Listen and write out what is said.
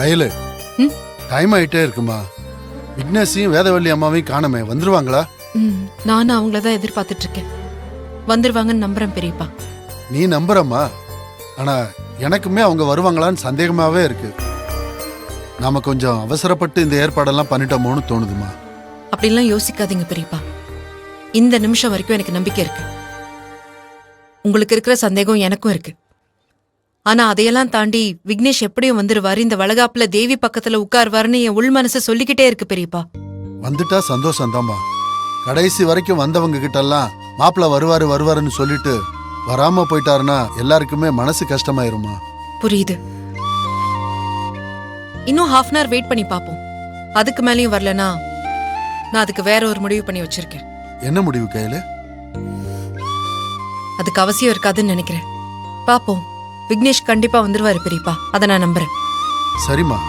கையில? டைம் ஆயிட்டே இருக்குமா? விக்னேஷையும் வேதவள்ளி அம்மாவையும் காணமே. வந்துருவாங்களா? நானும் அவங்கள தான் எதிர்பார்த்துட்டு இருக்கேன் வந்துருவாங்கன்னு நம்புறேன் பெரியப்பா. நீ நம்புறம்மா. ஆனா எனக்குமே அவங்க வருவாங்களான்னு சந்தேகமாவே இருக்கு. நாம கொஞ்சம் அவசரப்பட்டு இந்த ஏற்பாடெல்லாம் பண்ணிட்டோமோன்னு தோணுதுமா? அப்படிலாம் யோசிக்காதீங்க பெரியப்பா. இந்த நிமிஷம் வரைக்கும் எனக்கு நம்பிக்கை இருக்கு. உங்களுக்கு இருக்கிற சந்தேகம் எனக்கும் இருக்கு. ஆனா அதையெல்லாம் தாண்டி விக்னேஷ் எப்படியும் வந்துருவாரு. இந்த வளகாப்புல தேவி பக்கத்துல உட்காருவாருன்னு என் உள் மனசு சொல்லிக்கிட்டே இருக்கு பெரியப்பா. வந்துட்டா சந்தோஷம்தாம்மா. கடைசி வரைக்கும் வந்தவங்க கிட்டெல்லாம் மாப்பிள்ள வருவாரு வருவாருன்னு சொல்லிட்டு வராம போயிட்டாருன்னா எல்லாருக்குமே மனசு கஷ்டமாயிருமா புரியுது. இன்னும் ஹாஃப் அன் வெயிட் பண்ணி பாப்போம். அதுக்கு மேலயும் வரலனா நான் அதுக்கு வேற ஒரு முடிவு பண்ணி வச்சிருக்கேன். என்ன முடிவு கையில? அதுக்கு அவசியம் இருக்காதுன்னு நினைக்கிறேன். பாப்போம். விக்னேஷ் கண்டிப்பா வந்துருவாரு பெரியப்பா அதை நான் நம்புறேன். சரிம்மா.